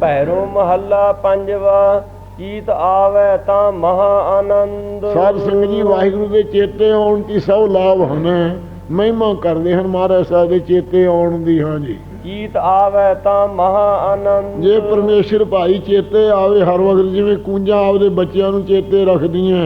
ਭੈਰੋ ਮਹੱਲਾ ਪੰਜਵਾ ਕੀਤ ਆਵੇ ਤਾਂ ਮਹਾ ਆਨੰਦ। ਸਾਧ ਸੰਗਤ ਜੀ ਵਾਹਿਗੁਰੂ ਦੇ ਚੇਤੇ ਆਉਣ ਦੀ ਸਭ ਲਾਭ ਹਨ। ਮਹਿਮਾ ਕਰਦੇ ਹਨ ਮਹਾਰਾਜ ਸਾਹਿਬ ਦੇ ਚੇਤੇ ਆਉਣ ਦੀ ਹਾਂ ਜੀ। ਕੀਤ ਆਵੇ ਤਾਂ ਮਹਾ ਆਨੰਦ। ਜੇ ਪਰਮੇਸ਼ਰ ਭਾਈ ਚੇਤੇ ਆਵੇ ਹਰ ਵਕਤ ਜਿਵੇਂ ਕੂੰਜਾਂ ਆਪਦੇ ਬੱਚਿਆਂ ਨੂੰ ਚੇਤੇ ਰੱਖਦੀਆਂ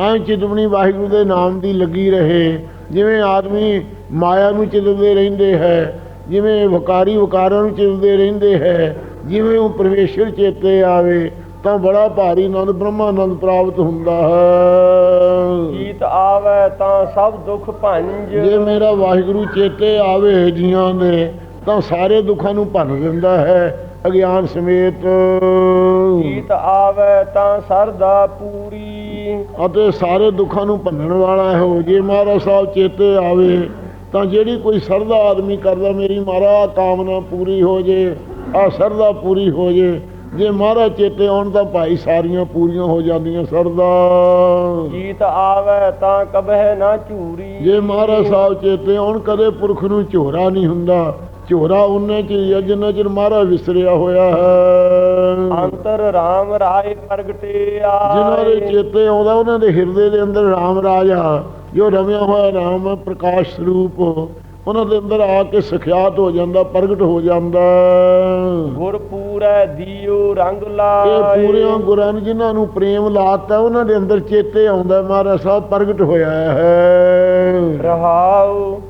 ਐਂ। ਚਿਤਵਣੀ ਵਾਹਿਗੁਰੂ ਦੇ ਨਾਮ ਦੀ ਲੱਗੀ ਰਹੇ। ਜਿਵੇਂ ਆਦਮੀ ਮਾਇਆ ਨੂੰ ਚਿਤਵਦੇ ਰਹਿੰਦੇ ਹੈ ਜਿਵੇਂ ਵਕਾਰੀ ਵਕਾਰਾਂ ਨੂੰ ਚਿਤਵਦੇ ਰਹਿੰਦੇ ਹੈ ਜਿਵੇਂ ਉਹ ਪਰਮੇਸ਼ਰ ਚੇਤੇ ਆਵੇ ਤਾਂ ਬੜਾ ਭਾਰੀ ਆਨੰਦ ਬ੍ਰਹਮਾਨੰਦ ਪ੍ਰਾਪਤ ਹੁੰਦਾ ਹੈ। ਕੀਤ ਆਵੇ ਤਾਂ ਸਭ ਦੁੱਖ ਭੰਜ। ਜੇ ਮੇਰਾ ਵਾਹਿਗੁਰੂ ਚੇਤੇ ਆਵੇ ਜੀਆਂ ਦੇ ਤਾਂ ਸਾਰੇ ਦੁੱਖਾਂ ਨੂੰ ਭੰਨ ਦਿੰਦਾ ਹੈ ਅਗਿਆਨ ਸਮੇਤ। ਕੀਤ ਆਵੇ ਤਾਂ ਸਰਦਾ ਪੂਰੀ। ਅਤੇ ਸਾਰੇ ਦੁੱਖਾਂ ਨੂੰ ਭੰਨਣ ਵਾਲਾ ਹੈ ਉਹ। ਜੇ ਮਹਾਰਾਜ ਸਾਹਿਬ ਚੇਤੇ ਆਵੇ ਤਾਂ ਜਿਹੜੀ ਕੋਈ ਸਰਦਾ ਆਦਮੀ ਕਰਦਾ ਮੇਰੀ ਮਹਾਰਾਜ ਕਾਮਨਾ ਪੂਰੀ ਹੋ ਜੇ। ਆ ਸਰਦਾ ਪੂਰੀ ਹੋ ਜੇ। ਜੇ ਮਹਾਰਾਜ ਚੇਤੇ ਆਉਣ ਤਾਂ ਭਾਈ ਸਾਰੀਆਂ ਪੂਰੀਆਂ ਹੋ ਜਾਂਦੀਆਂ ਸਰਦਾ। ਕੀਤ ਆਵੇ ਤਾਂ ਕਬਹਿ ਨਾ ਝੂਰੀ। ਜੇ ਮਹਾਰਾਜ ਸਾਹਿਬ ਚੇਤੇ ਆਉਣ ਕਦੇ ਪੁਰਖ ਨੂੰ ਝੋਰਾ ਨਹੀਂ ਹੁੰਦਾ। ਝੋਰਾ ਉਹਨੇ ਚ ਹੀ ਹੈ ਜਿੰਨਾ ਚਿਰ ਮਹਾਰਾਜ ਵਿਸਰਿਆ ਹੋਇਆ ਹੈ। ਅੰਤਰ RAM ਰਾਏ ਪ੍ਰਗਟੇ ਜਿਨ੍ਹਾਂ ਦੇ ਚੇਤੇ ਆਉਂਦਾ ਉਹਨਾਂ ਦੇ ਹਿਰਦੇ ਦੇ ਅੰਦਰ ਰਾਮ ਰਾਜਾ ਜੋ ਰਮਿਆ ਹੋਇਆ ਰਾਮ ਪ੍ਰਕਾਸ਼ ਸਰੂਪ ਉਹਨਾਂ ਦੇ ਅੰਦਰ ਆ ਕੇ ਸਖਿਆਤ ਹੋ ਜਾਂਦਾ ਪ੍ਰਗਟ ਹੋ ਜਾਂਦਾ। ਗੁਰ ਪੂਰੈ ਦੀਓ ਰੰਗ ਇਹ ਲਾਏ ਪੂਰਿਆਂ ਗੁਰਾਂ ਨੇ ਜਿਨ੍ਹਾਂ ਨੂੰ ਪ੍ਰੇਮ ਲਾਤਾ ਉਹਨਾਂ ਦੇ ਅੰਦਰ ਚੇਤੇ ਆਉਂਦਾ ਮਹਾਰਾਜ ਸਾਹਿਬ ਪ੍ਰਗਟ ਹੋਇਆ ਹੈ। ਰਹਾਉ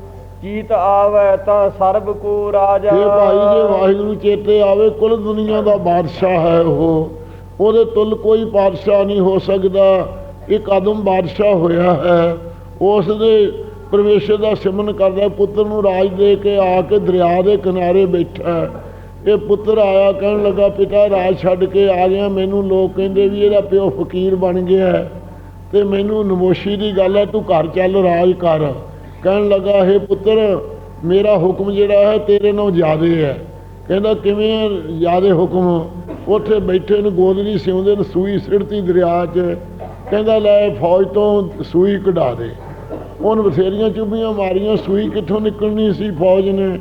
ਕੀਤ ਆਵੇ ਤਾਂ ਸਰਬ ਕੋ ਰਾਜਾ। ਇਹ ਭਾਈ ਜੇ ਵਾਹਿਗੁਰੂ ਚੇਤੇ ਆਵੇ ਕੁੱਲ ਦੁਨੀਆ ਦਾ ਬਾਦਸ਼ਾਹ ਹੈ ਉਹ। ਉਹਦੇ ਤੁਲ ਕੋਈ ਬਾਦਸ਼ਾਹ ਨਹੀਂ ਹੋ ਸਕਦਾ। ਇੱਕ ਆਦਮ ਬਾਦਸ਼ਾਹ ਹੋਇਆ ਹੈ। ਉਸ ਦੇ ਪਰਮੇਸ਼ਰ ਦਾ ਸਿਮਰਨ ਕਰਦਾ, ਪੁੱਤਰ ਨੂੰ ਰਾਜ ਦੇ ਕੇ ਆ ਕੇ ਦਰਿਆ ਦੇ ਕਿਨਾਰੇ ਬੈਠਾ ਇਹ ਪੁੱਤਰ ਆਇਆ, ਕਹਿਣ ਲੱਗਾ, ਪਿਤਾ, ਰਾਜ ਛੱਡ ਕੇ ਆ ਗਿਆ। ਮੈਨੂੰ ਲੋਕ ਕਹਿੰਦੇ ਵੀ ਇਹਦਾ ਪਿਓ ਫਕੀਰ ਬਣ ਗਿਆ ਹੈ। ਤੇ ਮੈਨੂੰ ਨਮੋਸ਼ੀ ਦੀ ਗੱਲ ਹੈ, ਤੂੰ ਘਰ ਚੱਲ, ਰਾਜ ਕਰ। ਕਹਿਣ ਲੱਗਾ ਇਹ ਪੁੱਤਰ, ਮੇਰਾ ਹੁਕਮ ਜਿਹੜਾ ਹੈ, ਤੇਰੇ ਨਾਲੋਂ ਜ਼ਿਆਦੇ ਹੈ। ਕਹਿੰਦਾ, ਕਿਵੇਂ ਜ਼ਿਆਦੇ ਹੁਕਮ? ਉੱਥੇ ਬੈਠੇ ਨੂੰ ਗੋਦ ਨਹੀਂ ਸਿਉਂਦੇ ਨੂੰ, ਸੂਈ ਸਿੜਤੀ ਦਰਿਆ 'ਚ। ਕਹਿੰਦਾ, ਲੈ, ਫੌਜ ਤੋਂ ਸੂਈ ਕਢਾ ਦੇ। ਉਹਨ ਬਥੇਰੀਆਂ ਚੁੱਭੀਆਂ ਮਾਰੀਆਂ, ਸੂਈ ਕਿੱਥੋਂ ਨਿਕਲਣੀ ਸੀ ਫੌਜ ਨੇ?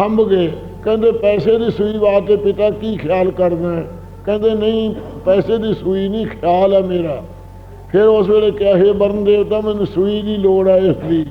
ਹੰਬ ਗਏ। ਕਹਿੰਦੇ, ਪੈਸੇ ਦੀ ਸੂਈ ਵਾਸਤੇ ਪਿਤਾ ਕੀ ਖਿਆਲ ਕਰਦਾ ਕਹਿੰਦੇ, ਨਹੀਂ, ਪੈਸੇ ਦੀ ਸੂਈ ਨਹੀਂ, ਖਿਆਲ ਹੈ ਮੇਰਾ। ਫਿਰ ਉਸ ਵੇਲੇ ਕਿਹਾ, ਹੈ ਬਰਨ ਦੇਵਤਾ ਮੈਨੂੰ ਸੂਈ ਦੀ ਲੋੜ ਹੈ ਇਸ ਦੀ।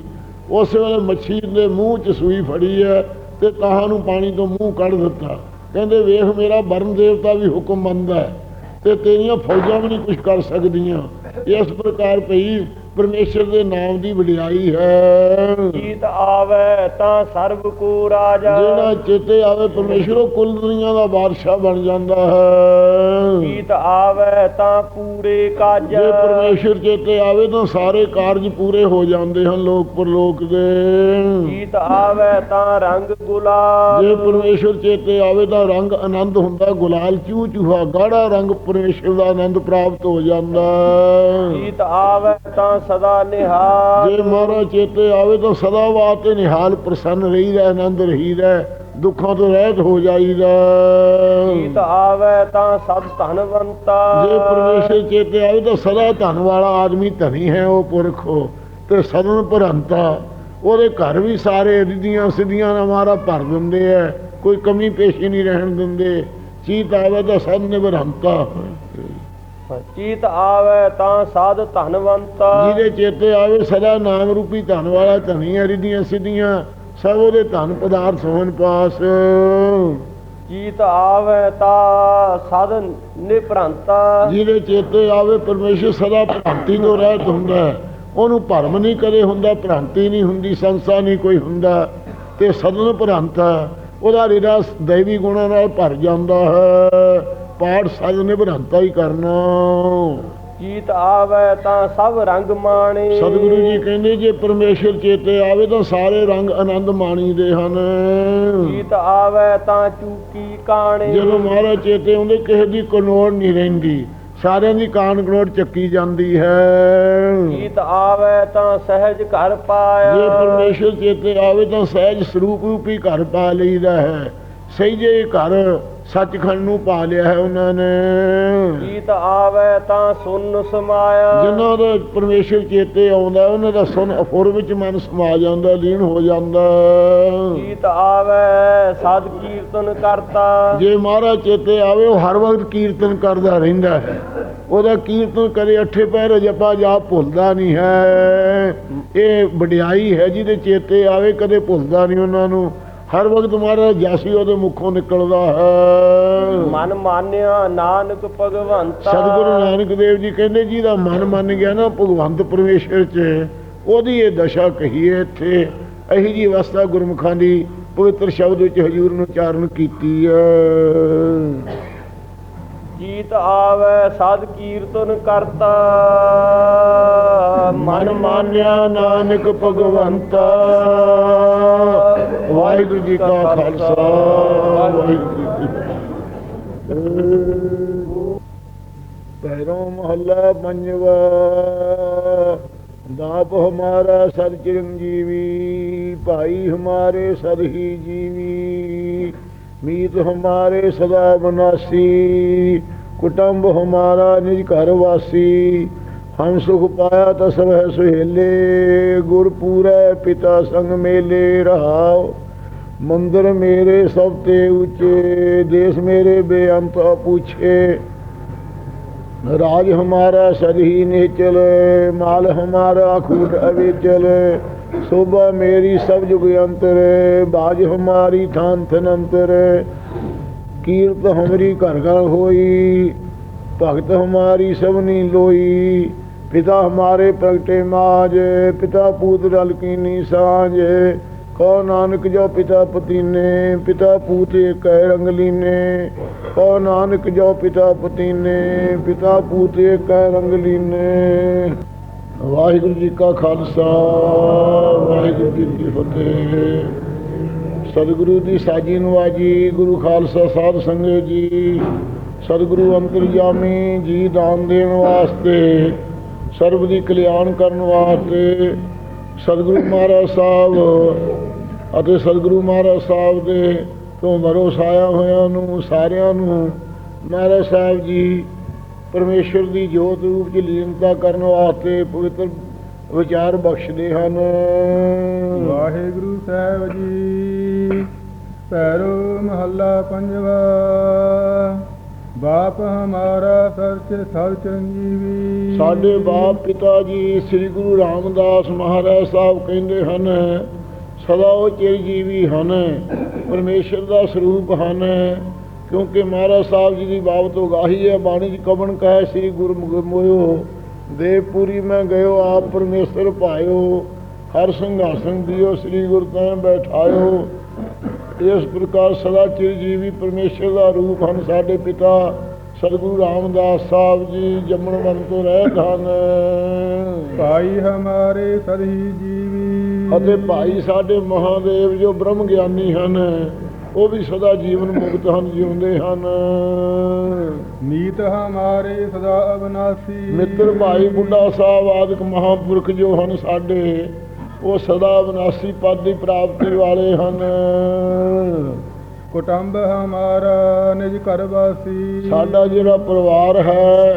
ਉਸ ਵੇਲੇ ਮੱਛੀ ਦੇ ਮੂੰਹ 'ਚ ਸੂਈ ਫੜੀ ਹੈ ਤੇ ਤਾਹਾਂ ਨੂੰ ਪਾਣੀ ਤੋਂ ਮੂੰਹ ਕੱਢ ਦਿੱਤਾ। ਕਹਿੰਦੇ, ਵੇਖ, ਮੇਰਾ ਬਰਨ ਦੇਵਤਾ ਵੀ ਹੁਕਮ ਮੰਨਦਾ ਹੈ ਤੇ ਤੇਰੀਆਂ ਫੌਜਾਂ ਵੀ ਨਹੀਂ ਕੁਝ ਕਰ ਸਕਦੀਆਂ। ਇਸ ਪ੍ਰਕਾਰ ਪਈ ਪਰਮੇਸ਼ਰ ਦੇ ਨਾਮ ਦੀ ਵਡਿਆਈ ਹੈ। ਕੀਤ ਆਵੇ ਤਾਂ ਸਰਬ ਕੋ ਰਾਜਾ। ਜਿਹੜਾ ਚੇਤੇ ਆਵੇ ਪਰਮੇਸ਼ਰ ਉਹ ਕੁੱਲ ਦੁਨੀਆ ਦਾ ਬਾਦਸ਼ਾਹ ਬਣ ਜਾਂਦਾ ਹੈ। ਕੀਤ ਆਵੇ ਤਾਂ ਪੂਰੇ ਕਾਜ ਜੇ ਪਰਮੇਸ਼ਰ ਚੇਤੇ ਆਵੇ ਤਾਂ ਸਾਰੇ ਕਾਰਜ ਪੂਰੇ ਹੋ ਜਾਂਦੇ ਹਨ ਲੋਕ ਪਰਲੋਕ ਦੇ। ਕੀਤ ਆਵੇ ਤਾਂ ਰੰਗ ਗੁਲਾਲ। ਜੇ ਪਰਮੇਸ਼ਰ ਚੇਤੇ ਆਵੇ ਤਾਂ ਰੰਗ ਆਨੰਦ ਹੁੰਦਾ ਗੁਲਾਲ ਚੂ ਚੂਹਾ ਗਾੜਾ ਰੰਗ ਪਰਮੇਸ਼ਰ ਦਾ ਆਨੰਦ ਪ੍ਰਾਪਤ ਹੋ ਜਾਂਦਾ। ਕੀਤ ਆਵੇ ਤਾਂ ਸਦਾ ਨਿਹਾਲ। ਜੇ ਮਹਾਰਾਜ ਚੇਤੇ ਆਵੇ ਤਾਂ ਸਦਾ ਵਾਸਤੇ ਨਿਹਾਲ ਪ੍ਰਸੰਨ ਰਹੀਦਾ ਆਨੰਦ ਰਹੀਦਾ ਦੁੱਖਾਂ ਤੋਂ ਰਹਿਤ ਹੋ ਜਾਈਦਾ। ਕੀਤ ਆਵੇ ਤਾਂ ਸਭ ਧਨਵੰਤਾ। ਜੇ ਪਰਮੇਸ਼ਰ ਚੇਤੇ ਆਵੇ ਤਾਂ ਸਦਾ ਧਨ ਵਾਲਾ ਆਦਮੀ ਧਨੀ ਹੈ ਉਹ ਪੁਰਖ ਤੇ ਸਦਨ ਭਰੰਤਾ। ਉਹਦੇ ਘਰ ਵੀ ਸਾਰੇ ਰਿੱਧੀਆਂ ਸਿੱਧੀਆਂ ਨਾਲ ਮਾਰਾ ਭਰ ਦਿੰਦੇ ਐ ਕੋਈ ਕਮੀ ਪੇਸ਼ੀ ਨਹੀਂ ਰਹਿਣ ਦਿੰਦੇ। ਚੀਤ ਆਵੇ ਤਾਂ ਸਦ ਨਿਭਰੰਤਾ ਕੀਤ ਆਵੇ ਤਾਂ ਸਾਧ ਧਨਵੰਤਾ। ਜਿਹਦੇ ਚੇਤੇ ਆਵੇ ਸਦਾ ਨਾਮ ਰੂਪੀ ਧਨ ਵਾਲਾ ਧਨੀ ਹੈ ਰਿੱਧੀਆਂ ਸਿੱਧੀਆਂ ਸਭ ਉਹਦੇ ਧਨ ਪਦਾਰਥ ਹੋਣ ਪਾਸ। ਕੀਤ ਆਵੇ ਤਾਂ ਸਾਧ ਨਿਪਰੰਤਾ ਜਿਹਦੇ ਚੇਤੇ ਆਵੇ ਪਰਮੇਸ਼ਰ ਸਦਾ ਭ੍ਰਾਂਤੀ ਤੋਂ ਰਹਿਤ ਹੁੰਦਾ ਉਹਨੂੰ ਭਰਮ ਨਹੀਂ ਕਦੇ ਹੁੰਦਾ ਭ੍ਰਾਂਤੀ ਨਹੀਂ ਹੁੰਦੀ ਸੰਸਾ ਨਹੀਂ ਕੋਈ ਹੁੰਦਾ। ਤੇ ਸਦਨ ਭ੍ਰਾਂਤਾ ਉਹਦਾ ਰਿਦਾ ਦੈਵੀ ਗੁਣਾਂ ਨਾਲ ਭਰ ਜਾਂਦਾ ਹੈ। ਪਾਠ ਸਦਨ ਭ੍ਰਾਂਤਾ ਹੀ ਕਰਨਾ। ਕੀਤ ਆਵੇ ਤਾਂ ਸਭ ਰੰਗ ਮਾਣੇ। ਸਤਿਗੁਰੂ ਜੀ ਕਹਿੰਦੇ ਜੇ ਪਰਮੇਸ਼ਰ ਚੇਤੇ ਆਵੇ ਤਾਂ ਸਾਰੇ ਰੰਗ ਆਨੰਦ ਮਾਣੀਦੇ ਹਨ। ਕੀਤ ਆਵੇ ਤਾਂ ਚੂਕੀ ਕਾਣੇ। ਜਦੋਂ ਮਹਾਰਾਜ ਚੇਤੇ ਆਉਂਦੇ ਕਿਸੇ ਦੀ ਕਨੋੜ ਨਹੀਂ ਰਹਿੰਦੀ। ਸਾਰਿਆਂ ਦੀ ਕਾਨ ਕਨੋੜ ਚੱਕੀ ਜਾਂਦੀ ਹੈ। ਕੀਤ ਆਵੇ ਤਾਂ ਸਹਿਜ ਘਰ ਪਾਇਆ। ਜੇ ਪਰਮੇਸ਼ਰ ਚੇਤੇ ਆਵੇ ਤਾਂ ਸਹਿਜ ਸਰੂਪ ਰੂਪੀ ਘਰ ਪਾ ਲਈਦਾ ਹੈ। ਸਹਿਜੇ ਘਰ ਸੱਚਖੰਡ ਨੂੰ ਪਾ ਲਿਆ ਹੈ ਉਹਨਾਂ ਨੇ। ਗੀਤ ਆਵੇ ਤਾਂ ਸੁਨ ਸਮਾਇਆ। ਜਿਨ੍ਹਾਂ ਦਾ ਪਰਮੇਸ਼ਰ ਚੇਤੇ ਆਉਂਦਾ ਉਹਨਾਂ ਦਾ ਸੁਨ ਅਫੁਰ ਵਿੱਚ ਮਨ ਸਮਾ ਜਾਂਦਾ ਲੀਨ ਹੋ ਜਾਂਦਾ ਗੀਤ ਆਵੇ ਸਦ ਕੀਰਤਨ ਕਰਤਾ। ਜੇ ਮਹਾਰਾਜ ਚੇਤੇ ਆਵੇ ਉਹ ਹਰ ਵਕਤ ਕੀਰਤਨ ਕਰਦਾ ਰਹਿੰਦਾ ਹੈ। ਉਹਦਾ ਕੀਰਤਨ ਕਰੇ ਅੱਠੇ ਪੈਰ ਜਪਾ ਜਾਪ ਭੁੱਲਦਾ ਨਹੀਂ ਹੈ। ਇਹ ਵਡਿਆਈ ਹੈ ਜਿਹਦੇ ਚੇਤੇ ਆਵੇ ਕਦੇ ਭੁੱਲਦਾ ਨਹੀਂ ਉਹਨਾਂ ਨੂੰ। ਹਰ ਵਕਤ ਮਹਾਰਾਜ ਜਾਸੀ ਉਹਦੇ ਮੁਖੋਂ ਨਿਕਲਦਾ ਹੈ। ਮਨ ਮਾਨਿਆ ਨਾਨਕ ਭਗਵੰਤਾ। ਸਤਿਗੁਰੂ ਨਾਨਕ ਦੇਵ ਜੀ ਕਹਿੰਦੇ ਜਿਹਦਾ ਮਨ ਮੰਨ ਗਿਆ ਨਾ ਭਗਵੰਤ ਪਰਮੇਸ਼ਰ 'ਚ ਉਹਦੀ ਇਹ ਦਸ਼ਾ ਕਹੀਏ ਇੱਥੇ ਇਹੀ ਜੀ ਅਵਸਥਾ ਗੁਰਮੁਖਾਂ ਦੀ ਪਵਿੱਤਰ ਸ਼ਬਦ ਵਿੱਚ ਹਜੂਰ ਨੂੰ ਉਚਾਰਨ ਕੀਤੀ ਹੈ। ਗੀਤ ਆਵੇ ਸਦ ਕੀਰਤਨ ਕਰਤਾ। ਮਨ ਮਾਨਿਆ ਨਾਨਕ ਭਗਵੰਤਾ। ਵਾਹਿਗੁਰੂ ਜੀ ਕਾ ਖਾਲਸਾ, ਵਾਹਿਗੁਰੂ ਜੀ ਕੀ ਫਤਿਹ। ਪੈਰੋਂ ਮਹੱਲਾ ਪੰਜਵਾ। ਦਾਪ ਹਮਾਰਾ ਸਰ ਚਿਰੰਜੀਵੀ, ਭਾਈ ਹਮਾਰੇ ਸਰ ਹੀ ਜੀਵੀ। ਮੀਤ ਹਮਾਰੇ ਸਦਾ ਬਨਾਸੀ, ਕੁਟੰਬ ਹਮਾਰਾ ਨਿਜ ਘਰ ਵਾਸੀ। ਹਮ ਸੁਖ ਪਾਇਆ ਤਸਵ ਹੈ ਸੁਹੇਲੇ, ਗੁਰ ਪੂਰੈ ਪਿਤਾ ਸੰਗ ਮੇਲੇ ਰਹਾਓ ਮੰਦਰ ਮੇਰੇ ਸਭ ਤੇ ਉੱਚੇ, ਦੇਸ਼ ਮੇਰੇ ਬੇਅੰਤ ਪੁੱਛੇ ਰਾਜ ਹਮਾਰਾ ਸਦ ਸਦਹੀ ਨਿਚਲ, ਮਾਲ ਹਮਾਰਾ ਖੂਟ ਅਵੇਚਲ। ਸੋਭਾ ਮੇਰੀ ਸਭ ਜੁਗ ਅੰਤਰ, ਬਾਜ ਹਮਾਰੀ ਥਾਨ ਥਨ ਅੰਤਰ ਕੀਰਤ ਹਮਰੀ ਘਰ ਘਰ ਹੋਈ, ਭਗਤ ਹਮਾਰੀ ਸਭਨੀ ਲੋਈ। ਪਿਤਾ ਹਮਾਰੇ ਪ੍ਰਗਟੇ ਮਾਜ, ਪਿਤਾ ਪੂਤ ਰਲ ਕੀਨੀ ਸਾਂਝ। ਕੋ ਨਾਨਕ ਜੋ ਪਿਤਾ ਪਤੀਨੇ, ਪਿਤਾ ਪੂਤ ਏਕੈ ਰੰਗ ਲੀਨੇ। ਕੋ ਨਾਨਕ ਜੋ ਪਿਤਾ ਪਤੀਨੇ, ਪਿਤਾ ਪੂਤ ਏਕੈ ਰੰਗ ਲੀਨੇ। ਵਾਹਿਗੁਰੂ ਜੀ ਕਾ ਖਾਲਸਾ, ਵਾਹਿਗੁਰੂ ਜੀ ਕੀ ਫਤਿਹ। ਸਤਿਗੁਰੂ ਦੀ ਸਾਜੀ ਨਵਾਜੀ ਗੁਰੂ ਖਾਲਸਾ ਸਾਹਿਬ ਸੰਗਤ ਜੀ। ਸਤਿਗੁਰੂ ਅੰਤਰਜਾਮੀ ਜੀ ਦਾਨ ਦੇਣ ਵਾਸਤੇ, ਸਰਬ ਦੀ ਕਲਿਆਣ ਕਰਨ ਵਾਸਤੇ ਸਤਿਗੁਰੂ ਮਹਾਰਾਜ ਸਾਹਿਬ ਅਤੇ ਸਤਿਗੁਰੂ ਮਹਾਰਾਜ ਸਾਹਿਬ ਦੇ ਤੋਂ ਮਰੋਸ ਸਾਇਆ ਹੋਇਆਂ ਨੂੰ, ਸਾਰਿਆਂ ਨੂੰ ਮਹਾਰਾਜ ਸਾਹਿਬ ਜੀ ਪਰਮੇਸ਼ਰ ਦੀ ਜੋਤ ਰੂਪ ਚ ਲੀਨਤਾ ਕਰਨ ਵਾਸਤੇ ਪਵਿੱਤਰ ਵਿਚਾਰ ਬਖਸ਼ਦੇ ਹਨ। ਵਾਹਿਗੁਰੂ ਸਾਹਿਬ ਜੀ ਪੈਰੋ ਮਹੱਲਾ ਪੰਜਵਾ ਬਾਪ ਹਮਾਰਾ ਸਰਚ ਸਭ ਚੰਜੀਵੀ ਸਾਡੇ ਬਾਪ ਪਿਤਾ ਜੀ ਸ੍ਰੀ ਗੁਰੂ ਰਾਮਦਾਸ ਮਹਾਰਾਜ ਸਾਹਿਬ ਕਹਿੰਦੇ ਹਨ ਸਦਾ ਉਹ ਚਿਰਜੀਵੀ ਹਨ ਪਰਮੇਸ਼ਰ ਦਾ ਸਰੂਪ ਹਨ। ਕਿਉਂਕਿ ਮਹਾਰਾਜ ਸਾਹਿਬ ਜੀ ਦੀ ਬਾਬਤ ਉਗਾਹੀ ਹੈ ਬਾਣੀ ਚ ਕਵਣ ਕਹੇ ਸ੍ਰੀ ਗੁਰੂ ਮੋਇਓ ਦੇਵਪੁਰੀ ਮੈਂ ਗਇਓ ਆਪ ਪਰਮੇਸ਼ਰ ਭਾਇਓ ਹਰ ਸੰਘਾਸਨ ਦਿਓ ਸ੍ਰੀ ਗੁਰ ਤੈ ਬੈਠਾਇਓ। ਇਸ ਪ੍ਰਕਾਰ ਸਦਾ ਚਿਰਜੀਵੀ ਪਰਮੇਸ਼ਰ ਦਾ ਰੂਪ ਹਨ ਸਾਡੇ ਪਿਤਾ ਸਤਿਗੁਰੂ ਰਾਮਦਾਸ ਸਾਹਿਬ ਜੀ ਜੰਮਣ ਮਨ ਤੋਂ ਰਹਿਤ ਹਨ। ਭਾਈ ਹਮਾਰੇ ਸਦਹੀ ਜੀਵੀ। ਅਤੇ ਭਾਈ ਸਾਡੇ ਮਹਾਦੇਵ ਜੋ ਬ੍ਰਹਮ ਗਿਆਨੀ ਹਨ ਉਹ ਵੀ ਸਦਾ ਜੀਵਨ ਮੁਕਤ ਹਨ ਜਿਉਂਦੇ ਹਨ। ਨੀਤ ਹਮਾਰੇ ਸਦਾ ਅਬਨਾਸੀ ਮਿੱਤਰ ਭਾਈ ਬੁੱਢਾ ਸਾਹਿਬ ਆਦਿਕ ਮਹਾਂਪੁਰਖ ਜੋ ਹਨ ਸਾਡੇ ਉਹ ਸਦਾ ਵਿਨਾਸੀ ਪਦ ਦੀ ਪ੍ਰਾਪਤੀ ਵਾਲੇ ਹਨ। ਕੁਟੰਬ ਹਮਾਰਾ ਨਿਜ ਘਰ ਵਾਸੀ। ਸਾਡਾ ਜਿਹੜਾ ਪਰਿਵਾਰ ਹੈ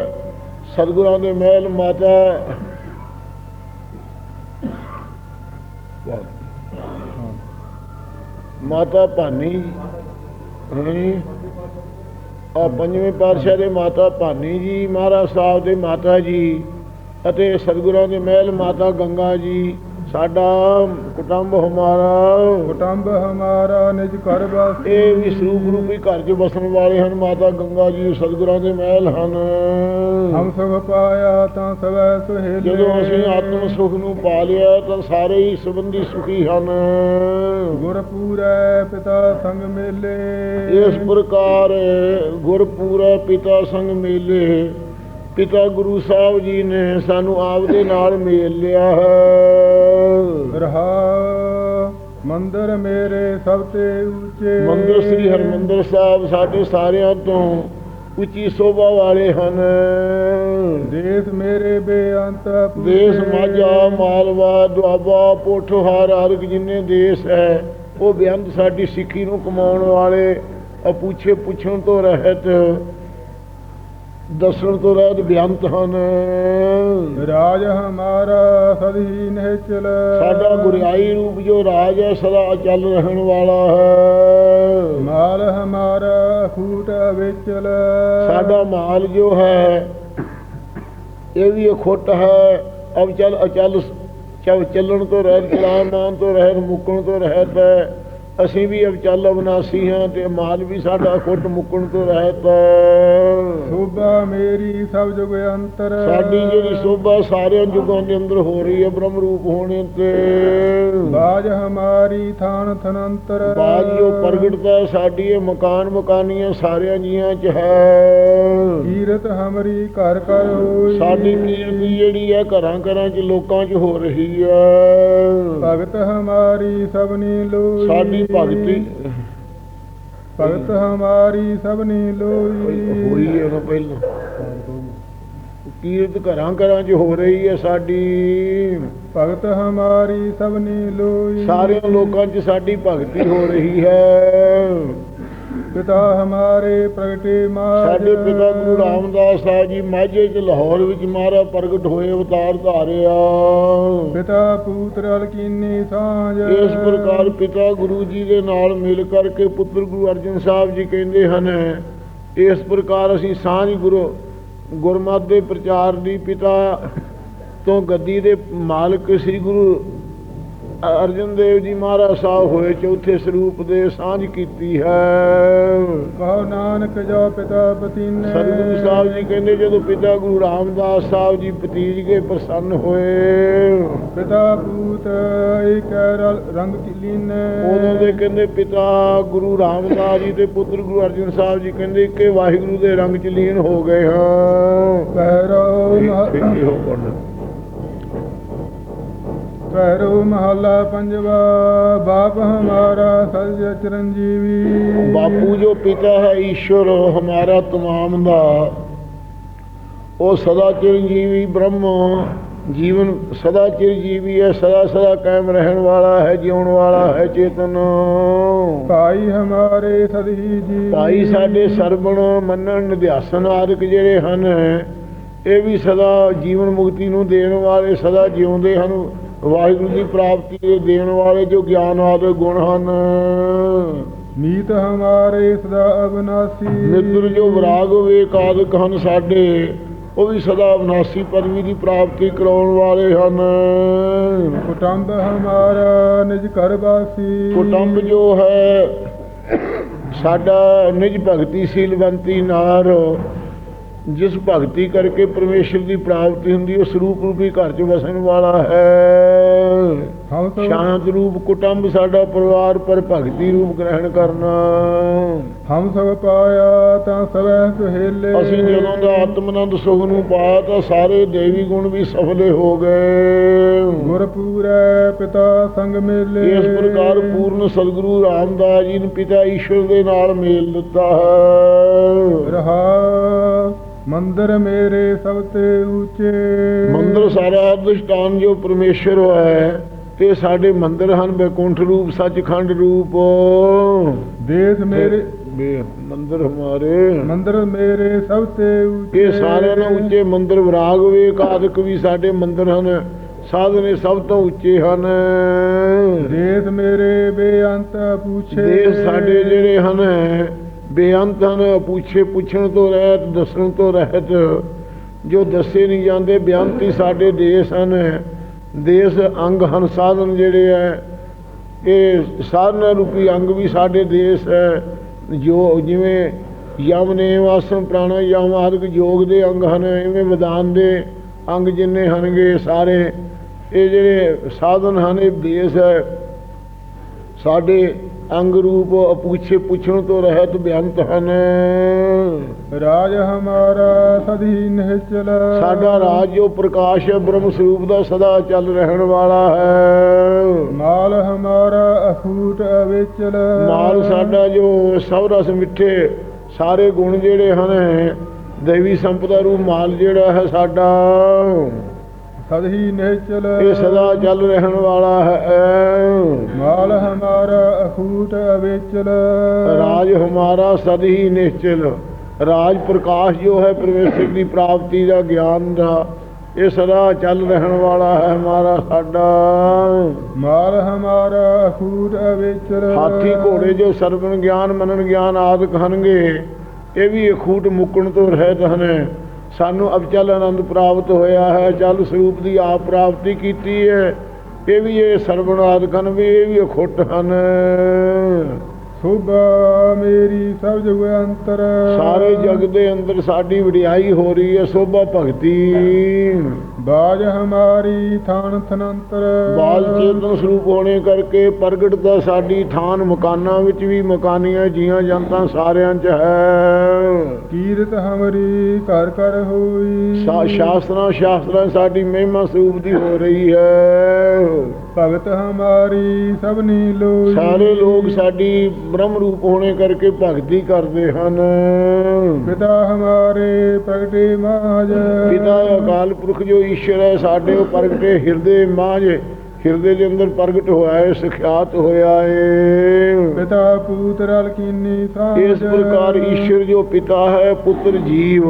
ਸਤਿਗੁਰਾਂ ਦੇ ਮਹਿਲ ਮਾਤਾ। ਮਾਤਾ ਭਾਨੀ ਹੈ ਆ ਪੰਜਵੇਂ ਪਾਤਸ਼ਾਹ ਦੇ ਮਾਤਾ ਭਾਨੀ ਜੀ, ਮਹਾਰਾਜ ਸਾਹਿਬ ਦੇ ਮਾਤਾ ਜੀ ਅਤੇ ਸਤਿਗੁਰਾਂ ਦੇ ਮਹਿਲ ਮਾਤਾ ਗੰਗਾ ਜੀ। ਸਾਡਾ ਕੁਟੰਬ ਹਮਾਰਾ ਕੁਟੰਬ ਹਮਾਰਾ ਨਿਜ ਘਰ ਵਾਸੀ। ਇਹ ਵੀ ਸਰੂਪ ਰੂਪੀ ਘਰ 'ਚ ਵਸਣ ਵਾਲੇ ਹਨ ਮਾਤਾ ਗੰਗਾ ਜੀ ਸਤਿਗੁਰਾਂ ਦੇ ਮਹਿਲ ਹਨ। ਹਮ ਸੁਖ ਪਾਇਆ ਤਾਂ ਸਵੈ ਸੁਹੇਲੇ। ਜਦੋਂ ਅਸੀਂ ਆਤਮ ਸੁਖ ਨੂੰ ਪਾ ਲਿਆ ਤਾਂ ਸਾਰੇ ਹੀ ਸੰਬੰਧੀ ਸੁਖੀ ਹਨ। ਗੁਰ ਪੂਰੈ ਪਿਤਾ ਸੰਗ ਮੇਲੇ। ਇਸ ਪ੍ਰਕਾਰ ਗੁਰਪੂਰਾ ਪਿਤਾ ਸੰਗ ਮੇਲੇ। ਪਿਤਾ ਗੁਰੂ ਸਾਹਿਬ ਜੀ ਨੇ ਸਾਨੂੰ ਆਪ ਦੇ ਨਾਲ ਮੇਲ ਲਿਆ ਹੈ। ਰਹਾ ਮੰਦਰ ਮੇਰੇ ਸਭ ਤੇ ਉੱਚੇ। ਮੰਦਰ ਸ੍ਰੀ ਹਰਮੰਦਰ ਸਾਹਿਬ ਸਾਡੇ ਸਾਰਿਆਂ ਤੋਂ ਉੱਚੀ ਸੋਭਾ ਵਾਲੇ ਹਨ। ਦੇਸ ਮੇਰੇ ਬੇਅੰਤ। ਦੇਸ਼ ਮਾਝਾ ਮਾਲਵਾ ਦੁਆਬਾ ਪੋਠੋਹਾਰ ਹਰ ਇੱਕ ਜਿੰਨੇ ਦੇਸ਼ ਹੈ ਉਹ ਬੇਅੰਤ ਸਾਡੀ ਸਿੱਖੀ ਨੂੰ ਕਮਾਉਣ ਵਾਲੇ ਅਪੂਛੇ ਪੁੱਛਣ ਤੋਂ ਰਹਿਤ ਦੱਸਣ ਤੋਂ ਰਹਿਤ ਬਿਆੰਤ ਹਨ। ਰਾਜ ਹਮਾਰਾ ਸਦੀ ਨਿਹਚਲ ਸਾਡਾ ਗੁਰਿਆਈ ਰੂਪ ਜੋ ਰਾਜ ਹੈ ਸਦਾ ਚੱਲ ਰਹਿਣ ਵਾਲਾ ਹੈ। ਮਾਲ ਹਮਾਰਾ ਖੂਟ ਵਿਚਲ। ਸਾਡਾ ਮਾਲ ਜੋ ਹੈ ਇਹ ਵੀ ਅਖੁੱਟ ਹੈ। ਅਬ ਚੱਲ ਅਚਲ ਚੱਲਣ ਤੋਂ ਰਹਿਤ ਚਲਾਮਾਨ ਤੋਂ ਰਹਿਤ ਮੁੱਕਣ ਤੋਂ ਰਹਿਤ ਹੈ। ਅਸੀਂ ਵੀ ਅਬ ਚੱਲ ਅਬਨਾਸੀ ਹਾਂ ਤੇ ਮਾਲ ਵੀ ਸਾਡਾ ਅਖੁੱਟ ਮੁੱਕਣ ਤੋਂ ਰਹਿਤ ਸੋਭਾ ਮੇਰੀ ਸਭ ਜੁਗ ਅੰਤਰ। ਸਾਡੀ ਜਿਹੜੀ ਸੋਭਾ ਸਾਰਿਆਂ ਯੁਗਾਂ ਦੇ ਅੰਦਰ ਹੋ ਰਹੀ ਹੈ ਬ੍ਰਹਮ ਰੂਪ ਹੋਣੇ ਤੇ। ਬਾਜ ਹਮਾਰੀ ਥਾਨ ਥਨੰਤਰ। ਬਾਜ ਜੋ ਪ੍ਰਗਟਦਾ ਸਾਡੀ ਇਹ ਮਕਾਨ ਮਕਾਨੀਆਂ ਸਾਰਿਆਂ ਜੀਆਂ ਚ ਹੈ। ਕੀਰਤ ਹਮਰੀ ਘਰ ਘਰ ਹੋਈ। ਸਾਡੀ ਕੀਰਤੀ ਜਿਹੜੀ ਹੈ ਘਰਾਂ ਘਰਾਂ ਚ ਲੋਕਾਂ ਚ ਹੋ ਰਹੀ ਹੈ। ਭਗਤ ਹਮਾਰੀ ਸਭਨੀ ਲੋਈ। ਸਾਡੀ ਭਗਤੀ। ਭਗਤ ਹਮਾਰੀ ਸਭਨੀ ਲੋਈ। ਹੋਈ ਹੈ ਨਾ ਪਹਿਲਾਂ। ਕੀਰਤ ਘਰਾਂ ਘਰਾਂ ਚ ਹੋ ਰਹੀ ਹੈ ਸਾਡੀ? ਭਗਤ ਹਮਾਰੀ ਸਭਨੀ ਲੋਈ। ਸਾਰਿਆਂ ਲੋਕਾਂ ਚ ਸਾਡੀ ਭਗਤੀ ਹੋ ਰਹੀ ਹੈ। ਪਿਤਾ ਹਮਾਰੇ ਪ੍ਰਗਟੇ ਮਾਜ ਸਾਡੇ ਪਿਤਾ ਗੁਰੂ ਰਾਮਦਾਸ ਸਾਹਿਬ ਜੀ ਮਾਝੇ ਚ ਲਾਹੌਰ ਵਿੱਚ ਮਹਾਰਾ ਪ੍ਰਗਟ ਹੋਏ ਅਵਤਾਰ ਧਾਰਿਆ। ਪਿਤਾ ਪੁੱਤਰ ਅਲਕੀਨੀ ਸਾਂਝ। ਇਸ ਪ੍ਰਕਾਰ ਪਿਤਾ ਗੁਰੂ ਜੀ ਦੇ ਨਾਲ ਮਿਲ ਕਰਕੇ ਪੁੱਤਰ ਗੁਰੂ ਅਰਜਨ ਸਾਹਿਬ ਜੀ ਕਹਿੰਦੇ ਹਨ ਇਸ ਪ੍ਰਕਾਰ ਅਸੀਂ ਸਾਂਝ ਗੁਰੂ ਗੁਰਮਤਿ ਦੇ ਪ੍ਰਚਾਰ ਦੀ ਪਿਤਾ ਤੋਂ ਗੱਦੀ ਦੇ ਮਾਲਕ ਸ੍ਰੀ ਗੁਰੂ ਅਰਜਨ ਦੇਵ ਜੀ ਮਹਾਰਾਜ ਸਾਹਿਬ ਹੋਏ ਚੌਥੇ ਸਰੂਪ ਦੇ ਸਾਂਝ ਕੀਤੀ ਹੈ। ਕਹੋ ਨਾਨਕ ਜੋ ਪਿਤਾ ਪਤੀਨੇ। ਸਤਿਗੁਰੂ ਸਾਹਿਬ ਜੀ ਕਹਿੰਦੇ ਜਦੋਂ ਪਿਤਾ ਗੁਰੂ ਰਾਮਦਾਸ ਸਾਹਿਬ ਜੀ ਭਤੀਜ ਕੇ ਪ੍ਰਸੰਨ ਹੋਏ ਪਿਤਾ ਪੂਤ ਰਲ- ਰੰਗ ਕੀਲੀਨੇ ਉਦੋਂ ਦੇ ਕਹਿੰਦੇ ਪਿਤਾ ਗੁਰੂ ਰਾਮਦਾਸ ਜੀ ਤੇ ਪੁੱਤਰ ਗੁਰੂ ਅਰਜਨ ਸਾਹਿਬ ਜੀ ਕਹਿੰਦੇ ਕਿ ਵਾਹਿਗੁਰੂ ਦੇ ਰੰਗ ਚ ਲੀਨ ਹੋ ਗਏ ਹਾਂ। ਪਹਿਰੋ ਪੜ੍ਹਨਾ। ਪਹਿਰੋ ਮਹੱਲਾ ਪੰਜਵਾ ਬਾਪ ਹਮਾਰਾ ਸਜ ਚਰੰਜੀਵੀ। ਬਾਪੂ ਜੋ ਪਿਤਾ ਹੈ ਈਸ਼ਵਰ ਹਮਾਰਾ ਤਮਾਮ ਦਾ। ਉਹ ਸਦਾ ਚਿਰੰਜੀਵੀ ਬ੍ਰਹਮ ਜੀਵਨ ਸਦਾ ਚਿਰਜੀਵੀ ਹੈ ਸਦਾ ਸਦਾ ਕਾਇਮ ਰਹਿਣ ਵਾਲਾ ਹੈ ਜਿਉਣ ਵਾਲਾ ਹੈ ਚੇਤਨ। ਭਾਈ ਹਮਾਰੇ ਸਦਹੀ ਜੀ ਭਾਈ ਸਾਡੇ ਸਰਬਣ ਮੰਨਣ ਨਿਧਿਆਸਨ ਆਦਿਕ ਜਿਹੜੇ ਹਨ ਇਹ ਵੀ ਸਦਾ ਜੀਵਨ ਮੁਕਤੀ ਨੂੰ ਦੇਣ ਵਾਲੇ ਸਦਾ ਜਿਉਂਦੇ ਹਨ। ਵਾਹਿਗੁਰੂ ਦੀ ਪ੍ਰਾਪਤੀ ਦੇ ਦੇਣ ਵਾਲੇ ਜੋ ਗਿਆਨ ਆਦਿ ਗੁਣ ਹਨ। ਮੀਤ ਹਮਾਰੇ ਸਦਾ ਅਬਨਾਸੀ ਮਿੱਤਰ ਜੋ ਵਿਰਾਗ ਵਿਵੇਕ ਆਦਿਕ ਹਨ ਸਾਡੇ ਉਹ ਵੀ ਸਦਾ ਅਬਨਾਸੀ ਪਦਵੀ ਦੀ ਪ੍ਰਾਪਤੀ ਕਰਾਉਣ ਵਾਲੇ ਹਨ। ਕੁਟੰਬ ਹਮਾਰਾ ਨਿਜ ਘਰ ਵਾਸੀ। ਕੁਟੰਬ ਜੋ ਹੈ ਸਾਡਾ ਨਿਜ ਭਗਤੀ ਸੀਲਵੰਤੀ ਨਾਰ ਜਿਸ ਭਗਤੀ ਕਰਕੇ ਪਰਮੇਸ਼ਰ ਦੀ ਪ੍ਰਾਪਤੀ ਹੁੰਦੀ ਉਹ ਸਰੂਪ ਰੂਪੀ ਘਰ 'ਚ ਵਸਣ ਵਾਲਾ ਹੈ। ਸਭ ਸ਼ਾਂਤ ਰੂਪ ਕੁਟੰਬ ਸਾਡਾ ਪਰਿਵਾਰ ਪਰ ਭਗਤੀ ਰੂਪ ਗ੍ਰਹਿਣ ਕਰਨਾ। ਹਮ ਸਭ ਪਾਇਆ ਤਾਂ ਸਵੈ ਸੁਹੇਲੇ। ਅਸੀਂ ਜਦੋਂ ਦਾ ਆਤਮਨੰਦ ਸੁਖ ਨੂੰ ਪਾਇਆ ਤਾਂ ਸਾਰੇ ਦੇਵੀ ਗੁਣ ਵੀ ਸਫਲੇ ਹੋ ਗਏ। ਗੁਰ ਪੂਰੈ ਪਿਤਾ ਸੰਗ ਮੇਲੇ। ਇਸ ਪ੍ਰਕਾਰ ਪੂਰਨ ਸਤਿਗੁਰੂ ਰਾਮਦਾਸ ਜੀ ਨੇ ਪਿਤਾ ਈਸ਼ਵਰ ਦੇ ਨਾਲ ਮੇਲ ਦਿੱਤਾ ਹੈ। ਰਹਾ ਮੰਦਰ ਮੇਰੇ ਸਭ ਤੇ ਉੱਚੇ। ਮੰਦਰ ਸਾਰਾ ਅਧਿਸ਼ਟਾਨ ਜੋ ਪਰਮੇਸ਼ਰ ਹੈ ਤੇ ਸਾਡੇ ਮੰਦਰ ਹਨ ਬੈਕੁੰਠ ਰੂਪ ਸੱਚਖੰਡ ਰੂਪ। ਦੇਸ ਮੇਰੇ ਮੰਦਰ ਹਮਾਰੇ। ਮੰਦਰ ਮੇਰੇ ਸਭ ਤੇ ਉੱਚੇ। ਇਹ ਸਾਰਿਆਂ ਨਾਲੋਂ ਉੱਚੇ ਮੰਦਰ ਵਿਰਾਗ ਵੇਕ ਆਦਿਕ ਵੀ ਸਾਡੇ ਮੰਦਰ ਹਨ ਸਾਧਨੇ ਸਭ ਤੋਂ ਉੱਚੇ ਹਨ। ਦੇਸ ਮੇਰੇ ਬੇਅੰਤ ਪੁੱਛੇ। ਦੇਸ਼ ਸਾਡੇ ਜਿਹੜੇ ਹਨ ਬੇਅੰਤ ਹਨ, ਪੁੱਛੇ ਪੁੱਛਣ ਤੋਂ ਰਹਿਤ, ਦੱਸਣ ਤੋਂ ਰਹਿਤ। ਜੋ ਦੱਸੇ ਨਹੀਂ ਜਾਂਦੇ, ਬੇਅੰਤ ਹੀ ਸਾਡੇ ਦੇਸ਼ ਹਨ। ਦੇਸ਼ ਅੰਗ ਹਨ, ਸਾਧਨ ਜਿਹੜੇ ਹੈ ਇਹ ਸਾਧਨਾ ਰੂਪੀ ਅੰਗ ਵੀ ਸਾਡੇ ਦੇਸ਼ ਹੈ ਜੋ ਜਿਵੇਂ ਯਮ ਨੇਮ ਆਸਨ ਪ੍ਰਾਣਾਯਾਮ ਆਦਿਕ ਯੋਗ ਦੇ ਅੰਗ ਹਨ, ਇਵੇਂ ਵਿਧਾਨ ਦੇ ਅੰਗ ਜਿੰਨੇ ਹਨਗੇ ਸਾਰੇ, ਇਹ ਜਿਹੜੇ ਸਾਧਨ ਹਨ, ਇਹ ਦੇਸ਼ ਹੈ ਸਾਡੇ ਅੰਗ ਰੂਪ ਅਪੂਛੇ ਪੁੱਛਣ ਤੋਂ ਰਹਿਤ ਬੇਅੰਤ ਹਨ। ਰਾਜ ਹਮਾਰਾ ਸਦੀ ਨਿਹਚਲ। ਸਾਡਾ ਰਾਜ ਜੋ ਪ੍ਰਕਾਸ਼ ਹੈ ਬ੍ਰਹਮ ਸਰੂਪ ਦਾ ਸਦਾ ਚੱਲ ਰਹਿਣ ਵਾਲਾ ਹੈ। ਮਾਲ ਹਮਾਰਾ ਅਖੂਟ ਅਵੇਚਲ। ਮਾਲ ਸਾਡਾ ਜੋ ਸਭ ਰਸ ਮਿੱਠੇ ਸਾਰੇ ਗੁਣ ਜਿਹੜੇ ਹਨ ਦੇਵੀ ਸੰਪਦਾ ਰੂਪ ਮਾਲ ਜਿਹੜਾ ਹੈ ਸਾਡਾ। ਸਦਹੀ ਨਿਹਚਲ ਇਹ ਸਦਾ ਚੱਲ ਰਹਿਣ ਵਾਲਾ ਹੈ। ਮਾਲ ਹਮਾਰਾ ਅਖੂਟ ਅਵੇਚਲ। ਰਾਜ ਹਮਾਰਾ ਸਦ ਹੀ ਰਾਜ ਪ੍ਰਕਾਸ਼ ਜੋ ਹੈ ਪਰਮੇਸ਼ਰ ਦੀ ਪ੍ਰਾਪਤੀ ਦਾ ਗਿਆਨ ਦਾ ਇਹ ਸਦਾ ਚੱਲ ਰਹਿਣ ਵਾਲਾ ਹੈ ਹਮਾਰਾ ਸਾਡਾ। ਮਾਲ ਹਮਾਰਾ ਅਖੂਟ ਅਵੇਚਲ। ਹਾਥੀ ਘੋੜੇ ਜੋ ਸਰਵਣ ਗਿਆਨ ਮਨਨ ਗਿਆਨ ਆਦਿਕ ਹਨਗੇ ਇਹ ਵੀ ਅਖੂਟ ਮੁੱਕਣ ਤੋਂ ਰਹਿਤ ਹਨ। ਸਾਨੂੰ ਅਬਚਲ ਆਨੰਦ ਪ੍ਰਾਪਤ ਹੋਇਆ ਹੈ ਜਲ ਸਰੂਪ ਦੀ ਆਪ ਪ੍ਰਾਪਤੀ ਕੀਤੀ ਹੈ। ਇਹ ਵੀ ਇਹ ਸਰਵਣ ਆਦਿਕ ਹਨ ਵੀ ਇਹ ਵੀ ਅਖੁੱਟ ਹਨ। ਸੁਭਾ ਮੇਰੀ ਸਭ ਜੁਗ ਅੰਤਰ। ਸਾਰੇ ਜਗ ਦੇ ਅੰਦਰ ਸਾਡੀ ਵਡਿਆਈ ਹੋ ਰਹੀ ਹੈ ਸੋਭਾ ਭਗਤੀ। ਬਾਜ ਹਮਾਰੀ ਥਾਨ ਥਨੰਤਰ। ਬਾਲ ਚੇਤਨ ਸਰੂਪ ਹੋਣੇ ਕਰਕੇ ਪ੍ਰਗਟਤਾ ਸਾਡੀ ਥਾਨ ਮਕਾਨਾਂ ਵਿੱਚ ਵੀ ਮਕਾਨੀਆਂ ਜੀਆਂ ਜਨਤਾ ਸਾਰਿਆਂ 'ਚ ਹੈ। ਕੀਰਤ ਹਮਰੀ ਘਰ ਘਰ ਹੋਈ। ਸ਼ਾਸਤਰਾਂ ਸ਼ਾਸਤਰਾਂ ਸਾਡੀ ਮਹਿਮਾ ਸਰੂਪ ਦੀ ਹੋ ਰਹੀ ਹੈ। ਭਗਤ ਹਮਾਰੀ ਸਭਨੀ ਲੋਈ। ਸਾਰੇ ਲੋਕ ਸਾਡੀ ਬ੍ਰਹਮ ਰੂਪ ਹੋਣੇ ਕਰਕੇ ਭਗਤੀ ਕਰਦੇ ਹਨ। ਪਿਤਾ ਹਮਾਰੇ ਪ੍ਰਗਟੇ ਮਾਜ ਪਿਤਾ ਅਕਾਲ ਪੁਰਖ ਜੋ ਈਸ਼ਵਰ ਹੈ ਸਾਡੇ ਉਹ ਪ੍ਰਗਟੇ ਹਿਰਦੇ ਮਾਝ। ਹਿਰਦੇ ਦੇ ਅੰਦਰ ਪ੍ਰਗਟ ਹੋਇਆ ਹੈ ਸਿਖਿਆਤ ਹੋਇਆ ਹੈ ਪਿਤਾ ਪੂਤ ਰਲ ਕੀਨੀ ਸਾਂਝ। ਇਸ ਪ੍ਰਕਾਰ ਈਸ਼ਵਰ ਜੋ ਪਿਤਾ ਹੈ ਪੁੱਤਰ ਜੀਵ।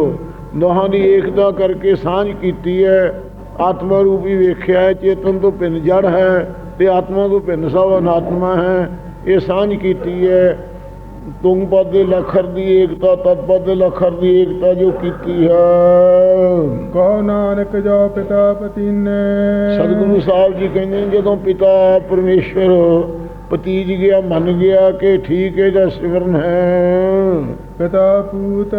ਦੋਹਾਂ ਦੀ ਏਕਤਾ ਕਰਕੇ ਸਾਂਝ ਕੀਤੀ ਹੈ। ਆਤਮਾ ਰੂਪੀ ਵੇਖਿਆ ਹੈ ਚੇਤਨ ਤੋਂ ਭਿੰਨ ਜੜ ਹੈ ਤੇ ਆਤਮਾ ਤੋਂ ਭਿੰਨ ਸਭ ਅਨਾਤਮਾ ਹੈ। ਇਹ ਸਾਂਝ ਕੀਤੀ ਹੈ। ਤੁੰਗ ਪਦ ਦੇ ਲਖਰ ਦੀ ਏਕਤਾ ਤਤ ਪਦ ਦੇ ਲਖਰ ਦੀ ਏਕਤਾ ਜੋ ਕੀਤੀ ਹੈ। ਕਹੋ ਨਾਨਕ ਜੋ ਪਿਤਾ ਪਤੀਨੇ। ਸਤਿਗੁਰੂ ਸਾਹਿਬ ਜੀ ਕਹਿੰਦੇ ਜਦੋਂ ਪਿਤਾ ਪਰਮੇਸ਼ਵਰ ਪਤੀਜ ਗਿਆ ਮੰਨ ਗਿਆ ਕਿ ਠੀਕ ਹੈ ਜਾਂ ਸਿਮਰਨ ਹੈ। ਪਿਤਾ ਪੂਤ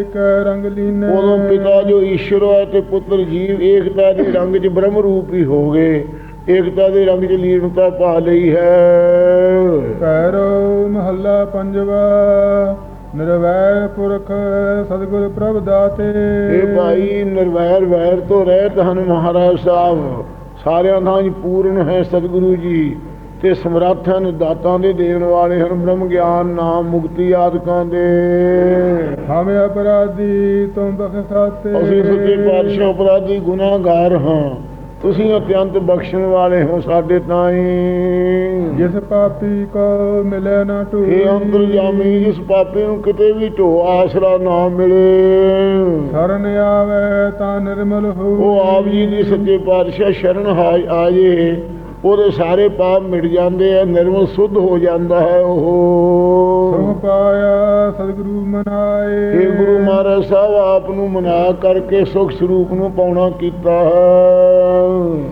ਇੱਕ ਰੰਗ ਲੀਨੇ। ਉਦੋਂ ਪਿਤਾ ਜੋ ਈਸ਼ਵਰ ਹੈ ਤੇ ਪੁੱਤਰ ਜੀਵ ਏਕਤਾ ਦੇ ਰੰਗ 'ਚ ਬ੍ਰਹਮ ਰੂਪ ਹੀ ਹੋ ਗਏ। ਏਕਤਾ ਦੇ ਰੰਗ 'ਚ ਲੀਨਤਾ ਪਾ ਲਈ ਹੈ। ਪੈਰੋ ਮਹੱਲਾ ਪੰਜਵਾ ਨਿਰਵੈਰ ਪੁਰਖ ਸਤਿਗੁਰ ਪ੍ਰਭ ਦਾਤੇ। ਇਹ ਭਾਈ ਨਿਰਵੈਰ ਵੈਰ ਤੋਂ ਰਹਿਤ ਹਨ ਮਹਾਰਾਜ ਸਾਹਿਬ। ਸਾਰਿਆਂ 'ਚ ਪੂਰਨ ਹੈ ਸਤਿਗੁਰੂ ਜੀ। ਤੇ ਸਮਰੱਥ ਹਨ ਦਾਤਾਂ ਦੇ ਦੇਣ ਵਾਲੇ ਹਨ ਬ੍ਰਹਮ ਗਿਆਨ ਨਾਮ ਮੁਕਤੀ ਆਦਿਕਾਂ ਦੇ। ਹਮੇ ਅਪਰਾਧੀ ਤੁਮ ਬਖਸ਼ਾਤੇ। ਅਸੀਂ ਸੱਚੇ ਪਾਤਸ਼ਾਹ ਅਪਰਾਧੀ ਗੁਨਾਹਗਾਰ ਹਾਂ। ਤੁਸੀਂ ਅਤਿਅੰਤ ਬਖਸ਼ਣ ਵਾਲੇ ਹੋ ਸਾਡੇ ਤਾਈਂ। ਜਿਸ ਪਾਪੀ ਕੋ ਮਿਲੇ ਨਾ ਟੂ ਇਹ ਅੰਤਰਜਾਮੀ ਜਿਸ ਪਾਪੀ ਨੂੰ ਕਿਤੇ ਵੀ ਢੋ ਆਸਰਾ ਨਾ ਮਿਲੇ। ਸ਼ਰਨ ਆਵੇ ਤਾਂ ਨਿਰਮਲ ਹੋ ਉਹ ਆਪ ਜੀ ਦੀ ਸੱਚੇ ਪਾਤਸ਼ਾਹ ਸ਼ਰਨ ਆਜੇ ਉਹਦੇ ਸਾਰੇ ਪਾਪ ਮਿਟ ਜਾਂਦੇ ਆ ਨਿਰਮਲ ਸੁੱਧ ਹੋ ਜਾਂਦਾ ਹੈ ਉਹ। ਪਾਇਆ ਸਤਿਗੁਰੂ ਮਨਾਏ। ਇਹ ਗੁਰੂ ਮਹਾਰਾਜ ਸਾਹਿਬ ਆਪ ਨੂੰ ਮਨਾ ਕਰਕੇ ਸੁਖ ਸਰੂਪ ਨੂੰ ਪਾਉਣਾ ਕੀਤਾ ਹੈ।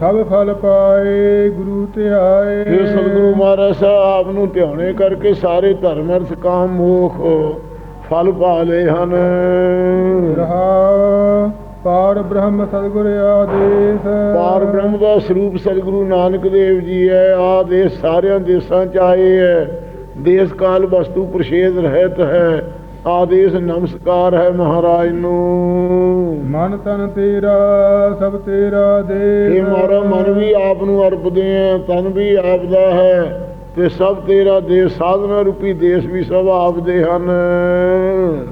ਸਭ ਫਲ ਪਾਏ ਗੁਰੂ ਤੇ ਆਏ ਇਹ ਸਤਿਗੁਰੂ ਮਹਾਰਾਜ ਸਾਹਿਬ ਆਪ ਨੂੰ ਧਿਆਉਣੇ ਕਰਕੇ ਸਾਰੇ ਧਰਮ ਅਰਥ ਕਾਮ ਮੋਖ ਫਲ ਪਾ ਲਏ ਹਨ। ਰਹਾ ਪਾਰ ਬ੍ਰਹਮ ਸਤਿਗੁਰ ਆਦੇਸ਼। ਪਾਰ ਬ੍ਰਹਮ ਦਾ ਸਰੂਪ ਸਤਿਗੁਰੂ ਨਾਨਕ ਦੇਵ ਜੀ ਹੈ ਆ ਦੇਸ਼ ਸਾਰਿਆਂ ਦੇਸ਼ਾਂ ਚ ਆਏ ਹੈ। ਦੇਸ਼ ਕਾਲ ਵਸਤੂ ਪ੍ਰਸ਼ੇਦ ਰਹਿਤ ਹੈ ਆਦੇਸ਼ ਨਮਸਕਾਰ ਹੈ ਮਹਾਰਾਜ ਨੂੰ। ਮਨ ਤਨ ਤੇਰਾ ਸਭ ਤੇਰਾ ਦੇ ਇਹ ਮਾਰਾ ਮਨ ਵੀ ਆਪ ਨੂੰ ਅਰਪਦੇ ਆ ਤਨ ਵੀ ਆਪ ਦਾ ਹੈ। ਤੇ ਸਭ ਤੇਰਾ ਦੇਸ਼ ਸਾਧਨਾ ਰੂਪੀ ਦੇਸ਼ ਵੀ ਸਭ ਆਪ ਦੇ ਹਨ